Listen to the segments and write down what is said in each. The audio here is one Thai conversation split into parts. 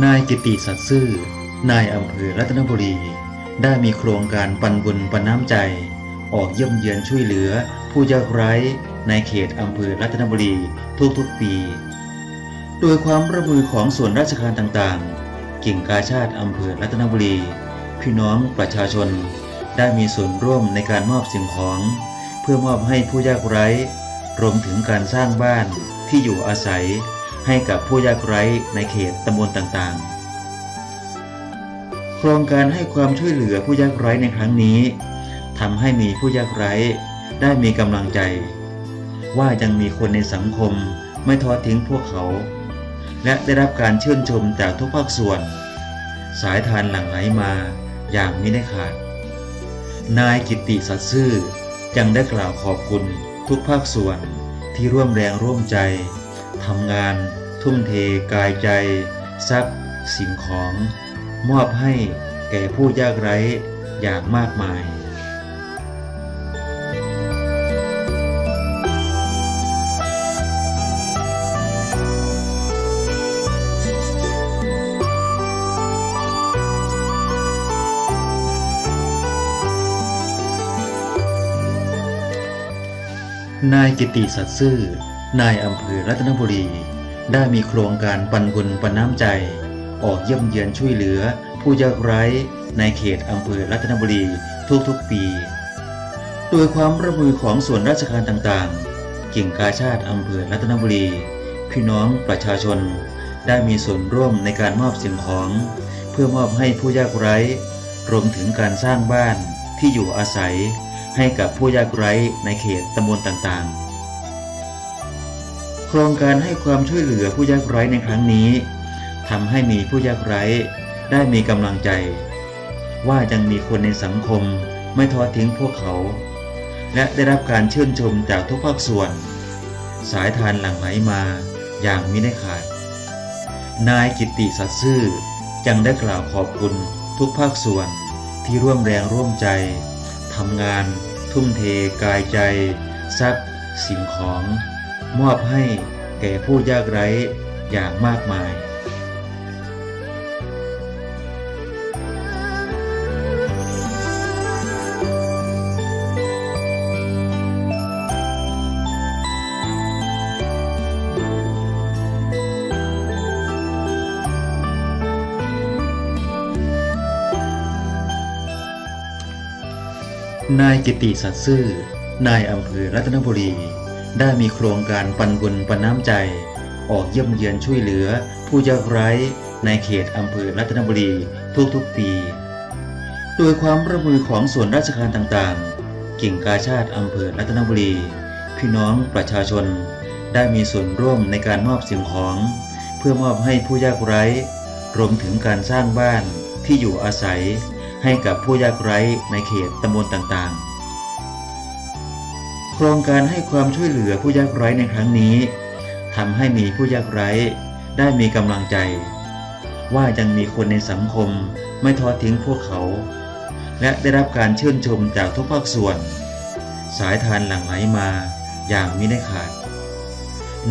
นายกิติสัตย์ซื่อ นายอำเภอรัตนบุรี ได้มีโครงการปันบุญปันน้ำใจ ออกเยี่ยมเยือนช่วยเหลือ ผู้ยากไร้ในเขตอำเภอรัตนบุรีทุกๆปี โดยความร่วมมือของส่วนราชการต่างๆ กิ่งกาชาติอำเภอรัตนบุรี พี่น้องประชาชน ได้มีส่วนร่วมในการมอบสิ่งของ เพื่อมอบให้ผู้ยากไร้ รวมถึงการสร้างบ้านที่อยู่อาศัย ให้กับผู้ยากไร้ในเขตตำบลต่างๆ โครงการให้ความช่วยเหลือผู้ยากไร้ในครั้งนี้ทำให้มีผู้ยากไร้ได้มีกำลังใจ ว่ายังมีคนในสังคมไม่ทอดทิ้งพวกเขา และได้รับการชื่นชมจากทุกภาคส่วน สายทานหลั่งไหลมาอย่างไม่ได้ขาด นายกิตติสัตย์ซื่อยังได้กล่าวขอบคุณทุกภาคส่วนที่ร่วมแรงร่วมใจ ทำงาน ทุ่มเทกายใจ ทรัพย์ สิ่งของ มอบให้แก่ผู้ยากไร้อย่างมากมาย นายกิติสัตย์ซื่อ นายอำเภอรัตนบุรี ได้มีโครงการปันบุญปันน้ำใจ ออกเยี่ยมเยือนช่วยเหลือ ผู้ยากไร้ในเขตอำเภอรัตนบุรีทุกๆปี โดยความร่วมมือของส่วนราชการต่างๆ กิ่งกาชาติอำเภอรัตนบุรี พี่น้องประชาชน ได้มีส่วนร่วมในการมอบสิ่งของ เพื่อมอบให้ผู้ยากไร้ รวมถึงการสร้างบ้านที่อยู่อาศัย ให้กับผู้ยากไร้ในเขตตำบลต่างๆ ครงการให้ความช่วยเหลือผู้ยากไร้ในครั้งนี้ทำให้มีผู้ยากไร้ได้มีกำลังใจ ว่ายังมีคนในสังคมไม่ทอดทิ้งพวกเขา และได้รับการชื่นชมจากทุกภาคส่วน สายทานหลั่งไหลมาอย่างมิได้ขาด นายกิติสัตย์ซื่อยังได้กล่าวขอบคุณทุกภาคส่วนที่ร่วมแรงร่วมใจทำงาน ทุ่มเทกายใจ ทรัพย์ สิ่งของ มอบให้แก่ผู้ยากไร้อย่างมากมาย นายกิติสัตย์ซื่อ นายอำเภอรัตนบุรี ได้มีโครงการปันบุญปันน้ำใจ ออกเยี่ยมเยือนช่วยเหลือ ผู้ยากไร้ในเขตอำเภอรัตนบุรีทุกๆปี โดยความร่วมมือของส่วนราชการต่างๆ กิ่งกาชาติอำเภอรัตนบุรี พี่น้องประชาชน ได้มีส่วนร่วมในการมอบสิ่งของ เพื่อมอบให้ผู้ยากไร้ รวมถึงการสร้างบ้านที่อยู่อาศัย ให้กับผู้ยากไร้ในเขตตำบลต่างๆ ครงการให้ความช่วยเหลือผู้ยากไร้ในครั้งนี้ทำให้มีผู้ยากไร้ได้มีกำลังใจ ว่ายังมีคนในสังคมไม่ทอดทิ้งพวกเขา และได้รับการชื่นชมจากทุกภาคส่วน สายทานหลั่งไหลมาอย่างมิได้ขาด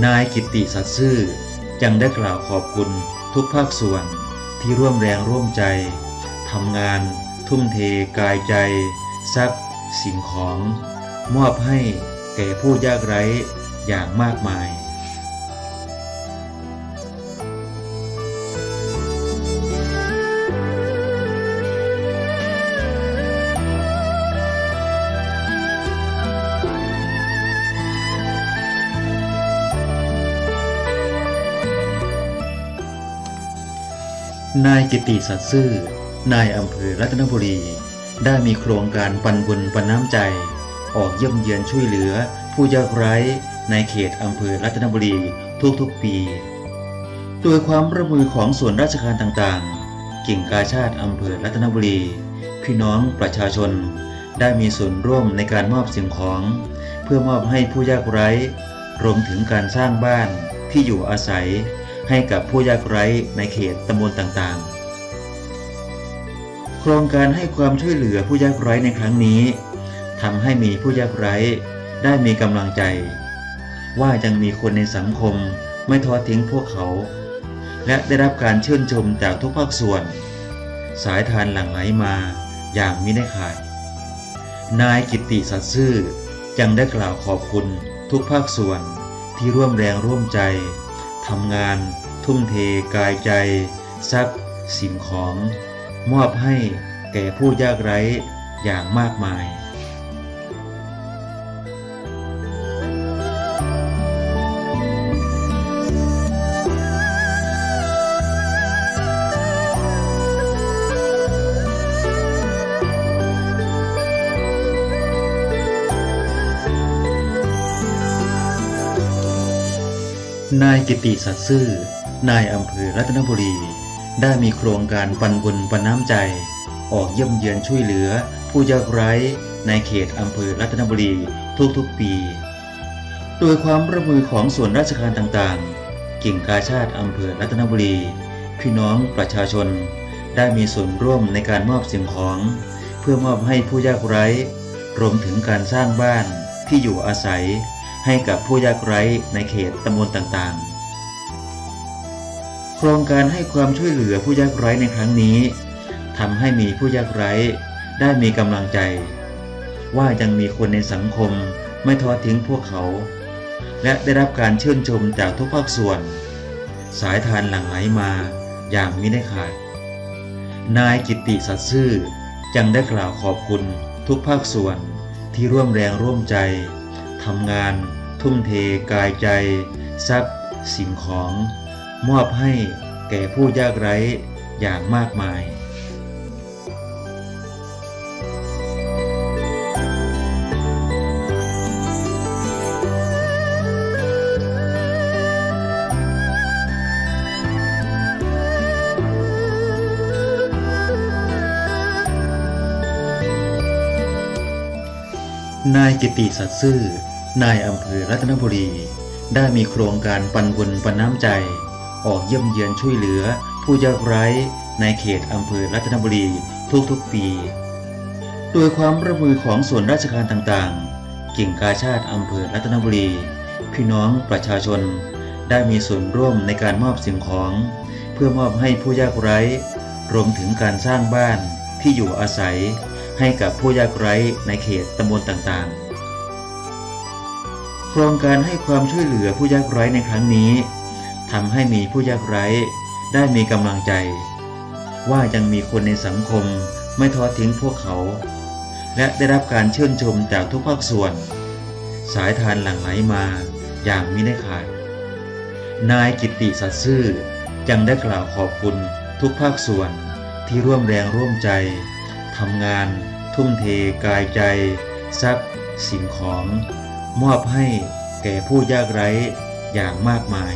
นายกิติสัตย์ซื่อยังได้กล่าวขอบคุณทุกภาคส่วนที่ร่วมแรงร่วมใจทำงาน ทุ่มเทกายใจ ทรัพย์ สิ่งของ มอบให้แก่ผู้ยากไร้อย่างมากมาย นายกิติสัตย์ซื่อ นายอำเภอรัตนบุรี ได้มีโครงการปันบุญปันน้ำใจ ออกเยี่ยมเยือนช่วยเหลือ ผู้ยากไร้ในเขตอำเภอรัตนบุรีทุกๆปี โดยความร่วมมือของส่วนราชการต่างๆ กิ่งกาชาติอำเภอรัตนบุรี พี่น้องประชาชน ได้มีส่วนร่วมในการมอบสิ่งของ เพื่อมอบให้ผู้ยากไร้ รวมถึงการสร้างบ้านที่อยู่อาศัย ให้กับผู้ยากไร้ในเขตตำบลต่างๆ โครงการให้ความช่วยเหลือผู้ยากไร้ในครั้งนี้ ทำให้มีผู้ยากไร้ได้มีกำลังใจ ว่ายังมีคนในสังคมไม่ทอดทิ้งพวกเขา และได้รับการชื่นชมจากทุกภาคส่วน สายทานหลั่งไหลมาอย่างมิได้ขาด นายกิติสัตย์ซื่อยังได้กล่าวขอบคุณทุกภาคส่วนที่ร่วมแรงร่วมใจทำงาน ทุ่มเทกายใจ ทรัพย์ สิ่งของ มอบให้แก่ผู้ยากไร้อย่างมากมาย นายกิติสัตย์ซื่อ นายอำเภอรัตนบุรี ได้มีโครงการปันบุญปันน้ำใจ ออกเยี่ยมเยือนช่วยเหลือ ผู้ยากไร้ในเขตอำเภอรัตนบุรีทุกๆปี โดยความร่วมมือของส่วนราชการต่างๆ กิ่งกาชาติอำเภอรัตนบุรี พี่น้องประชาชน ได้มีส่วนร่วมในการมอบสิ่งของ เพื่อมอบให้ผู้ยากไร้ รวมถึงการสร้างบ้านที่อยู่อาศัย ให้กับผู้ยากไร้ในเขตตำบลต่างๆ โครงการให้ความช่วยเหลือผู้ยากไร้ในครั้งนี้ทำให้มีผู้ยากไร้ได้มีกำลังใจ ว่ายังมีคนในสังคมไม่ทอดทิ้งพวกเขา และได้รับการชื่นชมจากทุกภาคส่วน สายทานหลั่งไหลมาอย่างมิได้ขาด นายกิตติสัตย์ซื่อยังได้กล่าวขอบคุณทุกภาคส่วนที่ร่วมแรงร่วมใจ ทำงาน ทุ่มเทกายใจ ทรัพย์ สิ่งของ มอบให้แก่ผู้ยากไร้อย่างมากมาย นายกิติสัตย์ซื่อ นายอำเภอรัตนบุรี ได้มีโครงการปันบุญปันน้ำใจ ออกเยี่ยมเยือนช่วยเหลือ ผู้ยากไร้ในเขตอำเภอรัตนบุรีทุกๆปี โดยความร่วมมือของส่วนราชการต่างๆ กิ่งกาชาติอำเภอรัตนบุรี พี่น้องประชาชน ได้มีส่วนร่วมในการมอบสิ่งของ เพื่อมอบให้ผู้ยากไร้ รวมถึงการสร้างบ้านที่อยู่อาศัย ให้กับผู้ยากไร้ในเขตตำบลต่างๆ โครงการให้ความช่วยเหลือผู้ยากไร้ในครั้งนี้ทำให้มีผู้ยากไร้ได้มีกำลังใจ ว่ายังมีคนในสังคมไม่ทอดทิ้งพวกเขา และได้รับการชื่นชมจากทุกภาคส่วน สายทานหลั่งไหลมาอย่างมิได้ขาดนายกิตติสัตย์ซื่อยังได้กล่าวขอบคุณทุกภาคส่วนที่ร่วมแรงร่วมใจทำงาน ทุ่มเทกายใจ ทรัพย์ สิ่งของ มอบให้แก่ผู้ยากไร้อย่างมากมาย